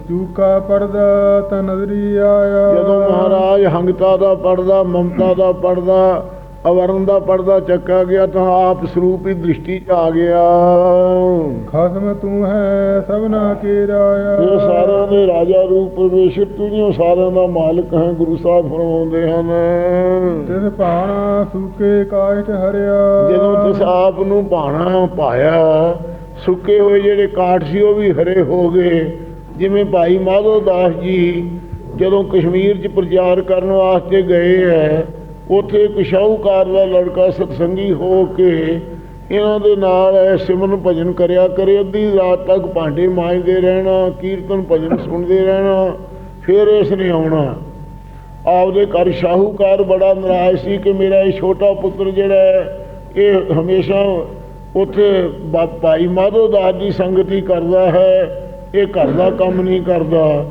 ਚੂਕਾ ਪਰਦਾ ਤਾਂ ਨਜ਼ਰੀ ਆਇਆ। ਜਦੋਂ ਮਹਾਰਾਜ ਹੰਗਤਾ ਦਾ ਪਰਦਾ ਮਮਤਾ ਦਾ ਪਰਦਾ ਅਵਰਨ ਦਾ ਪਰਦਾ ਚੱਕਾ ਗਿਆ ਤਾਂ ਆਪ ਸਰੂਪ ਹੀ ਦ੍ਰਿਸ਼ਟੀ ਚ ਆ ਗਿਆ। ਖਸਮ ਤੂੰ ਹੈ ਸਭਨਾ ਕੇ ਰਾਇਆ ਇਹ ਸਾਰਿਆਂ ਦੇ ਰਾਜਾ ਰੂਪ ਪਰਮੇਸ਼ਰ ਤੂੰ ਹੀ ਸਾਰਿਆਂ ਦਾ ਮਾਲਕ ਹੈ ਗੁਰੂ ਸਾਹਿਬ ਫਰਮਾਉਂਦੇ ਹਨ। ਤਿਸ ਭਾਣਾ ਸੂਕੇ ਕਾਇਟ ਹਰਿਆ। ਜਦੋਂ ਤਿਸ ਆਪ ਨੂੰ ਭਾਣਾ ਪਾਇਆ ਸੁੱਕੇ ਹੋਏ ਜਿਹੜੇ ਕਾਠ ਸੀ ਉਹ ਵੀ ਹਰੇ ਹੋ ਗਏ। ਜਿਵੇਂ ਭਾਈ ਮਾਧੋ ਦਾਸ ਜੀ ਜਦੋਂ ਕਸ਼ਮੀਰ 'ਚ ਪ੍ਰਚਾਰ ਕਰਨ ਵਾਸਤੇ ਗਏ ਹੈ ਉੱਥੇ ਇੱਕ ਸ਼ਾਹੂਕਾਰ ਦਾ ਲੜਕਾ ਸਤਸੰਗੀ ਹੋ ਕੇ ਇਹਨਾਂ ਦੇ ਨਾਲ ਸਿਮਰਨ ਭਜਨ ਕਰਿਆ ਕਰੇ। ਅੱਧੀ ਰਾਤ ਤੱਕ ਭਾਂਡੇ ਮਾਂਜਦੇ ਰਹਿਣਾ, ਕੀਰਤਨ ਭਜਨ ਸੁਣਦੇ ਰਹਿਣਾ, ਫਿਰ ਇਸ ਨੇ ਆਉਣਾ। ਆਪਦੇ ਘਰ ਸ਼ਾਹੂਕਾਰ ਬੜਾ ਨਾਰਾਜ਼ ਸੀ ਕਿ ਮੇਰਾ ਇਹ ਛੋਟਾ ਪੁੱਤਰ ਜਿਹੜਾ ਹੈ, ਇਹ ਹਮੇਸ਼ਾ ਉੱਥੇ ਭਾਈ ਮਾਧੋ ਦਾਸ ਦੀ ਸੰਗਤੀ ਕਰਦਾ ਹੈ, ਇਹ ਘਰ ਦਾ ਕੰਮ ਨਹੀਂ ਕਰਦਾ।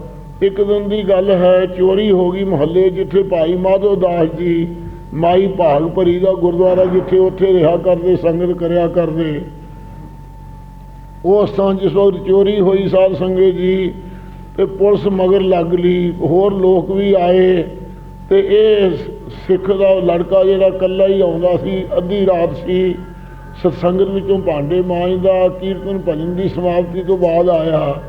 ਇੱਕ ਦਿਨ ਦੀ ਗੱਲ ਹੈ, ਚੋਰੀ ਹੋ ਗਈ ਮੁਹੱਲੇ ਜਿੱਥੇ ਭਾਈ ਮਾਧੋ ਦਾਸ ਜੀ ਮਾਈ ਭਾਗ ਭਰੀ ਦਾ ਗੁਰਦੁਆਰਾ ਜਿੱਥੇ ਉੱਥੇ ਰਿਹਾ ਕਰਦੇ, ਸੰਗਤ ਕਰਿਆ ਕਰਦੇ। ਉਸ ਥਾਂ ਜਿਸ ਵਕਤ ਚੋਰੀ ਹੋਈ ਸਾਧ ਸੰਗਤ ਜੀ, ਤੇ ਪੁਲਿਸ ਮਗਰ ਲੱਗ ਲਈ, ਹੋਰ ਲੋਕ ਵੀ ਆਏ, ਤੇ ਇਹ ਸਿੱਖ ਦਾ ਲੜਕਾ ਜਿਹੜਾ ਇਕੱਲਾ ਹੀ ਆਉਂਦਾ ਸੀ, ਅੱਧੀ ਰਾਤ ਸੀ, ਸਤਸੰਗਤ ਵਿੱਚੋਂ ਭਾਂਡੇ ਮਾਂਜਦਾ, ਕੀਰਤਨ ਭਜਨ ਦੀ ਸਮਾਪਤੀ ਤੋਂ ਬਾਅਦ ਆਇਆ।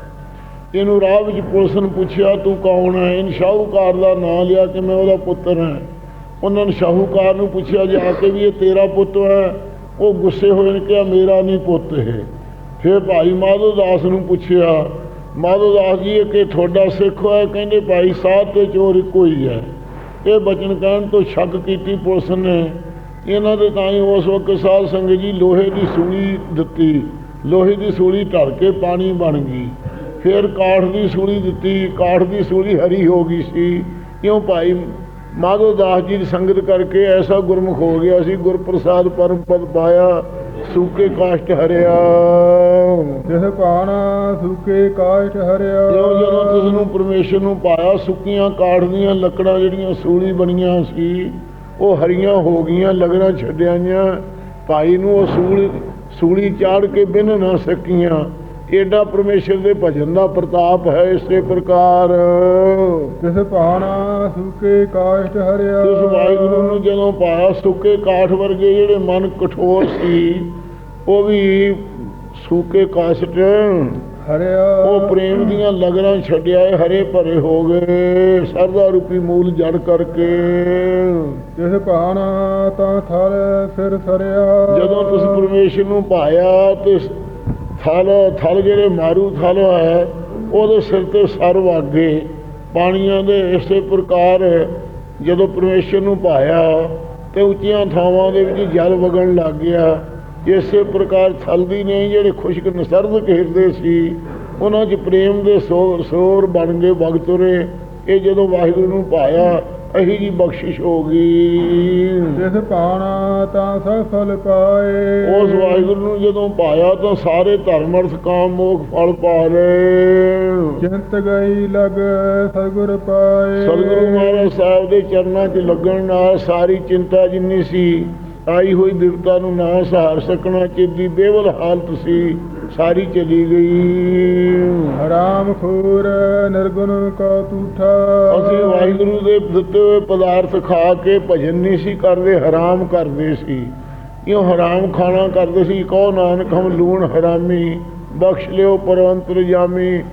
ਇਹਨੂੰ ਰਾਹ ਵਿੱਚ ਪੁਲਿਸ ਨੇ ਪੁੱਛਿਆ, ਤੂੰ ਕੌਣ ਹੈ? ਇਨ ਸ਼ਾਹੂਕਾਰ ਦਾ ਨਾਂ ਲਿਆ ਕਿ ਮੈਂ ਉਹਦਾ ਪੁੱਤਰ ਹਾਂ। ਉਹਨਾਂ ਨੇ ਸ਼ਾਹੂਕਾਰ ਨੂੰ ਪੁੱਛਿਆ ਜਾ ਕੇ ਵੀ ਇਹ ਤੇਰਾ ਪੁੱਤ ਹੈ। ਉਹ ਗੁੱਸੇ ਹੋਏ ਨੇ, ਕਿਹਾ ਮੇਰਾ ਨਹੀਂ ਪੁੱਤ ਇਹ। ਫਿਰ ਭਾਈ ਮਾਧੋ ਦਾਸ ਨੂੰ ਪੁੱਛਿਆ ਮਾਧੋ ਦਾਸ ਜੀ ਕਿ ਤੁਹਾਡਾ ਸਿੱਖ ਹੈ ਕਹਿੰਦੇ, ਭਾਈ ਸਾਧ ਤੇ ਚੋਰ ਇੱਕੋ ਹੀ ਹੈ। ਇਹ ਬਚਨ ਕਹਿਣ ਤੋਂ ਸ਼ੱਕ ਕੀਤੀ ਪੁਲਿਸ ਨੇ। ਇਹਨਾਂ ਦੇ ਤਾਂ ਹੀ ਉਸ ਵਕਤ ਸਾਧ ਸੰਗਤ ਜੀ ਲੋਹੇ ਦੀ ਸੂਲੀ ਦਿੱਤੀ। ਲੋਹੇ ਦੀ ਸੂਲੀ ਢਲ ਕੇ ਪਾਣੀ ਬਣ ਗਈ। ਫਿਰ ਕਾਠ ਦੀ ਸੂਲੀ ਦਿੱਤੀ। ਕਾਠ ਦੀ ਸੂਲੀ ਹਰੀ ਹੋ ਗਈ ਸੀ। ਕਿਉਂ ਭਾਈ ਮਾਧੋ ਦਾਸ ਜੀ ਦੀ ਸੰਗਤ ਕਰਕੇ ਐਸਾ ਗੁਰਮੁਖ ਹੋ ਗਿਆ ਸੀ ਗੁਰਪ੍ਰਸਾਦ ਪਰਮ ਪਦ ਪਾਇਆ ਸੂਕੇ ਕਾਸ਼ਟ ਹਰਿਆ। ਜਿਸ ਭਾਣਾ ਸੁਕੇ ਕਾਸ਼ਟ ਹਰਿਆ। ਜਿਉਂ ਜਦੋਂ ਤਿਸ ਨੂੰ ਪਰਮੇਸ਼ਰ ਨੂੰ ਪਾਇਆ ਸੁੱਕੀਆਂ ਕਾਠ ਦੀਆਂ ਲੱਕੜਾਂ ਜਿਹੜੀਆਂ ਸੂਲੀ ਬਣੀਆਂ ਸੀ ਉਹ ਹਰੀਆਂ ਹੋ ਗਈਆਂ ਲਗਣਾ ਛੱਡਿਆਈਆਂ ਭਾਈ ਨੂੰ ਉਹ ਸੂਲ ਸੂਲੀ ਚਾੜ ਕੇ ਬਿਨ ਨਾ ਸਕੀਆਂ। ਏਡਾ ਪਰਮੇਸ਼ਰ ਦੇ ਭਜਨ ਦਾ ਪ੍ਰਤਾਪ ਹੈ ਇਸੇ ਪ੍ਰਕਾਰ। ਜਿਸ ਭਾਣਾ ਸੁਕੇ ਕਾਸ਼ਟ ਹਰਿਆ। ਇਸ ਵਾਹਿਗੁਰੂ ਨੂੰ ਜਦੋਂ ਪਾਇਆ ਸੁੱਕੇ ਕਾਠ ਵਰਗੇ ਜਿਹੜੇ ਮਨ ਕਠੋਰ ਸੀ ਉਹ ਵੀ ਸੂਕੇ ਕਾਸ਼ਟ ਹਰਿਆ। ਉਹ ਪ੍ਰੇਮ ਦੀਆਂ ਲਗਰਾਂ ਛੱਡਿਆ ਹਰੇ ਭਰੇ ਹੋ ਗਏ ਸਰਦਾ ਰੂਪੀ ਮੂਲ ਜੜ ਕਰਕੇ। ਜਿਸ ਭਾਣਾ ਤਾਂ ਥਲ ਸਿਰ ਸਰਿਆ। ਜਦੋਂ ਤੁਸੀਂ ਪਰਮੇਸ਼ਰ ਨੂੰ ਪਾਇਆ ਤੇ ਥਲ ਥਲ ਜਿਹੜੇ ਮਾਰੂ ਥਲ ਹੈ, ਉਹਦੇ ਸਿਰ ਤੇ ਸਰ ਵਾਗੇ। ਪਾਣੀਆਂ ਦੇ ਇਸੇ ਪ੍ਰਕਾਰ ਜਦੋਂ ਪਰਮੇਸ਼ਰ ਨੂੰ ਪਾਇਆ ਤੇ ਉੱਚੀਆਂ ਥਾਵਾਂ ਦੇ ਵਿੱਚ ਜਲ ਵਗਣ ਲੱਗ ਗਿਆ। ਇਸੇ ਪ੍ਰਕਾਰ ਥਲ ਦੀ ਨੇ ਜਿਹੜੇ ਖੁਸ਼ਕ ਨਸਰਦ ਘੇਰਦੇ ਸੀ, ਉਹਨਾਂ 'ਚ ਪ੍ਰੇਮ ਦੇ ਸੋਰ ਸੋਰ ਬਣ ਗਏ, ਵਗ ਤੁਰੇ। ਇਹ ਜਦੋਂ ਵਾਹਿਗੁਰੂ ਨੂੰ ਪਾਇਆ ਅਹੀ ਜੀ ਬਖਸ਼ਿਸ਼ ਹੋ ਗਈ। ਜਿਸ ਭਾਣਾ ਤਾਂ ਸਫਲ ਪਾਏ। ਉਸ ਵਾਹਿਗੁਰੂ ਨੂੰ ਜਦੋਂ ਪਾਇਆ ਤਾਂ ਸਾਰੇ ਧਰਮ ਅਰਥ ਕਾਮ ਮੋਖ ਫਲ ਪਾ ਲਏ। ਚਿੰਤ ਗਈ ਲਗ ਸਤਿਗੁਰ ਪਾਏ। ਸਤਿਗੁਰੂ ਮਹਾਰਾਜ ਸਾਹਿਬ ਦੇ ਚਰਨਾਂ 'ਚ ਲੱਗਣ ਨਾਲ ਸਾਰੀ ਚਿੰਤਾ ਜਿੰਨੀ ਸੀ ਆਈ ਹੋਈ ਬਿਪਤਾ ਨੂੰ ਨਾ ਸਹਾਰ ਸਕਣਾ ਚਿੱਦੀ ਬੇਵਲ ਹਾਲਤ ਸੀ। ਸਾਰੀ ਚਲੀ ਗਈ। ਹਰਾਮ ਖੂਰ ਨਿਰਗੁਣ ਕਾ ਤੂਠਾ ਅਸੀਂ ਵਾਹਿਗੁਰੂ ਦੇ ਦਿੱਤੇ ਹੋਏ ਪਦਾਰਥ ਖਾ ਕੇ ਭਜਨ ਨਹੀਂ ਸੀ ਕਰਦੇ, ਹਰਾਮ ਕਰਦੇ ਸੀ। ਇਉਂ ਹਰਾਮ ਖਾਣਾ ਕਰਦੇ ਸੀ। ਕਹੋ ਨਾਨਕ, ਹਮ ਲੂਣ ਹਰਾਮੀ, ਬਖਸ਼ ਲਿਓ ਪਰਵੰਤਰ ਜਾਮੀ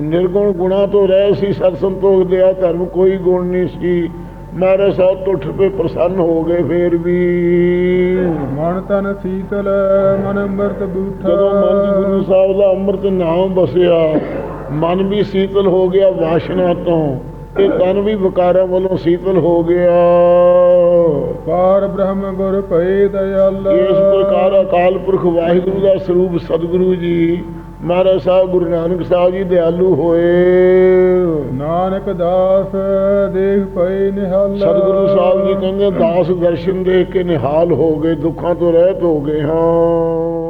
ਨਿਰਗੁਣ ਗੁਣਾ ਤੋਂ ਰਹਿ ਸੀ ਸਤ ਸੰਤੋਖ ਦਿਆ ਧਰਮ ਕੋਈ ਗੁਣ ਨਹੀਂ ਸੀ। ਮਾਰੇ ਸਾਹਿਬ ਤੋਂ ਉੱਠ ਪਏ ਪ੍ਰਸੰਨ ਹੋ ਗਏ ਫੇਰ ਵੀ। ਮਨ ਤਨ ਸੀਤਲ ਮਨ ਅੰਮ੍ਰਿਤ ਬੂਠਾ। ਜਦੋਂ ਮਨ 'ਚ ਗੁਰੂ ਸਾਹਿਬ ਦਾ ਅੰਮ੍ਰਿਤ ਨਾਮ ਬਸਿਆ ਮਨ ਵੀ ਸੀਤਲ ਹੋ ਗਿਆ ਵਾਸ਼ਨਾ ਤੋਂ ਤੇ ਤਨ ਵੀ ਵਿਕਾਰਾਂ ਵੱਲੋਂ ਸੀਤਲ ਹੋ ਗਿਆ। ਪਾਰ ਬ੍ਰਹਮ ਗੁਰ ਭਏ ਦਇਆਲ। ਇਸ ਪ੍ਰਕਾਰ ਅਕਾਲ ਪੁਰਖ ਵਾਹਿਗੁਰੂ ਦਾ ਸਰੂਪ ਸਤਿਗੁਰੂ ਜੀ ਮਹਾਰਾਜ ਸਾਹਿਬ ਗੁਰੂ ਨਾਨਕ ਸਾਹਿਬ ਜੀ ਦਿਆਲੂ ਹੋਏ। ਨਾਨਕ ਦਾਸ ਦੇਖ ਪਏ ਨਿਹਾਲ। ਸਤਿਗੁਰੂ ਸਾਹਿਬ ਜੀ ਕਹਿੰਦੇ ਦਾਸ ਦਰਸ਼ਨ ਦੇਖ ਕੇ ਨਿਹਾਲ ਹੋ ਗਏ ਦੁੱਖਾਂ ਤੋਂ ਰਹਿਤ ਹੋ ਗਏ ਹਾਂ।